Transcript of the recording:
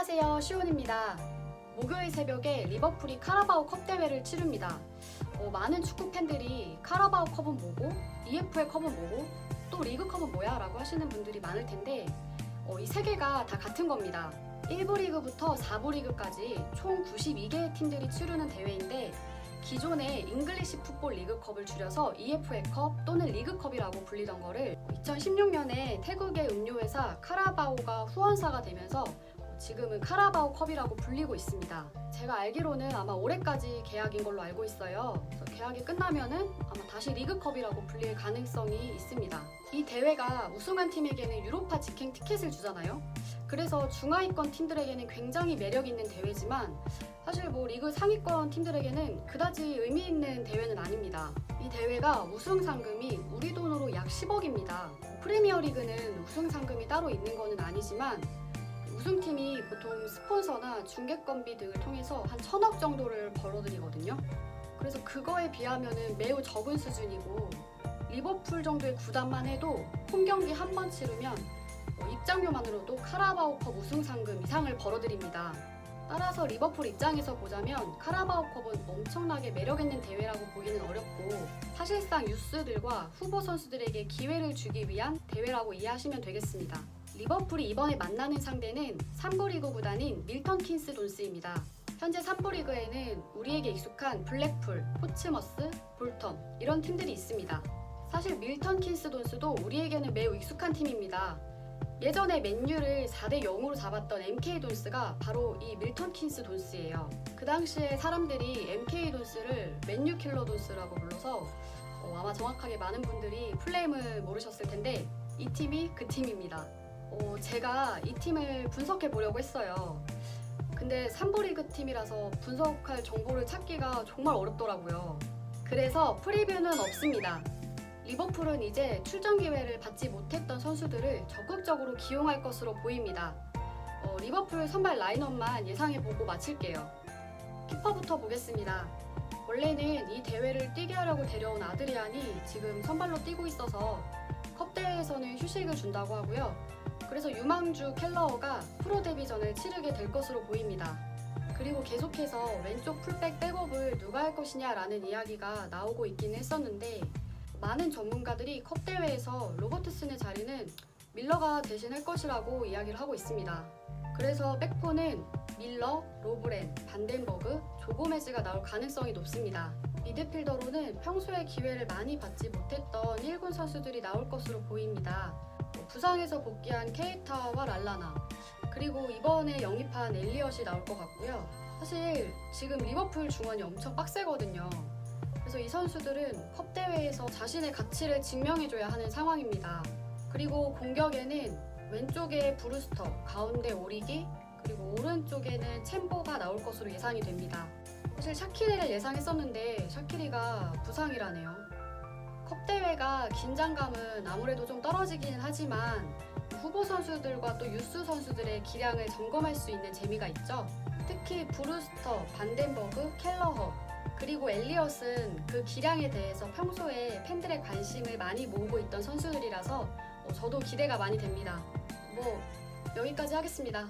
안녕하세요. 시온입니다. 목요일 새벽에 리버풀이 카라바오 컵 대회를 치릅니다. 어, 많은 축구 팬들이 카라바오 컵은 뭐고, EFL 컵은 뭐고, 또 리그컵은 뭐야? 라고 하시는 분들이 많을 텐데, 어, 이세 개가 다 같은 겁니다. 1부 리그부터 4부 리그까지 총 92개의 팀들이 치르는 대회인데, 기존의 잉글리시 풋볼 리그컵을 줄여서 EFL컵 또는 리그컵이라고 불리던 거를 2016년에 태국의 음료회사 카라바오가 후원사가 되면서 지금은 카라바오 컵이라고 불리고 있습니다. 제가 알기로는 아마 올해까지 계약인 걸로 알고 있어요. 계약이 끝나면은 아마 다시 리그컵이라고 불릴 가능성이 있습니다. 이 대회가 우승한 팀에게는 유로파 직행 티켓을 주잖아요. 그래서 중하위권 팀들에게는 굉장히 매력 있는 대회지만 사실 뭐 리그 상위권 팀들에게는 그다지 의미 있는 대회는 아닙니다. 이 대회가 우승 상금이 우리 돈으로 약 10억입니다. 프리미어 리그는 우승 상금이 따로 있는 거는 아니지만 우승팀이 보통 스폰서나 중계권비 등을 통해서 한 천억 정도를 벌어들이거든요. 그래서 그거에 비하면은 매우 적은 수준이고 리버풀 정도의 구단만 해도 홈 경기 한 번 치르면 어, 입장료만으로도 카라바오컵 우승 상금 이상을 벌어들입니다. 따라서 리버풀 입장에서 보자면 카라바오컵은 엄청나게 매력 있는 대회라고 보기는 어렵고 사실상 유스들과 후보 선수들에게 기회를 주기 위한 대회라고 이해하시면 되겠습니다. 리버풀이 이번에 만나는 상대는 3부 리그 구단인 밀턴 킨스 돈스입니다. 현재 3부 리그에는 우리에게 익숙한 블랙풀, 포츠머스, 볼턴 이런 팀들이 있습니다. 사실 밀턴 킨스 돈스도 우리에게는 매우 익숙한 팀입니다. 예전에 맨유를 4대 0으로 잡았던 MK 돈스가 바로 이 밀턴 킨스 돈스예요. 그 당시에 사람들이 MK 돈스를 맨유 킬러 돈스라고 불러서 어, 아마 정확하게 많은 분들이 플레임을 모르셨을 텐데 이 팀이 그 팀입니다. 어, 제가 이 팀을 분석해 보려고 했어요. 근데 3부 리그 팀이라서 분석할 정보를 찾기가 정말 어렵더라고요. 그래서 프리뷰는 없습니다. 리버풀은 이제 출전 기회를 받지 못했던 선수들을 적극적으로 기용할 것으로 보입니다. 어, 리버풀 선발 라인업만 예상해 보고 마칠게요. 키퍼부터 보겠습니다. 원래는 이 대회를 뛰게 하려고 데려온 아드리안이 지금 선발로 뛰고 있어서 컵 대회에서는 휴식을 준다고 하고요. 그래서 유망주 켈러어가 프로 데뷔전을 치르게 될 것으로 보입니다. 그리고 계속해서 왼쪽 풀백 백업을 누가 할 것이냐라는 이야기가 나오고 있기는 했었는데 많은 전문가들이 컵 대회에서 로버트슨의 자리는 밀러가 대신할 것이라고 이야기를 하고 있습니다. 그래서 백포는 밀러, 로브렌, 반덴버그, 조고메즈가 나올 가능성이 높습니다. 미드필더로는 평소에 기회를 많이 받지 못했던 1군 선수들이 나올 것으로 보입니다. 뭐 부상에서 복귀한 케이타와 랄라나 그리고 이번에 영입한 엘리엇이 나올 것 같고요. 사실 지금 리버풀 중원이 엄청 빡세거든요. 그래서 이 선수들은 컵 대회에서 자신의 가치를 증명해줘야 하는 상황입니다. 그리고 공격에는 왼쪽에 브루스터, 가운데 오리기, 그리고 오른쪽에는 챔보가 나올 것으로 예상이 됩니다. 사실 샤키리를 예상했었는데 샤키리가 부상이라네요. 컵 대회가 긴장감은 아무래도 좀 떨어지기는 하지만 후보 선수들과 또 유스 선수들의 기량을 점검할 수 있는 재미가 있죠. 특히 브루스터, 반덴버그, 켈러허, 그리고 엘리엇은 그 기량에 대해서 평소에 팬들의 관심을 많이 모으고 있던 선수들이라서 어, 저도 기대가 많이 됩니다. 뭐 여기까지 하겠습니다.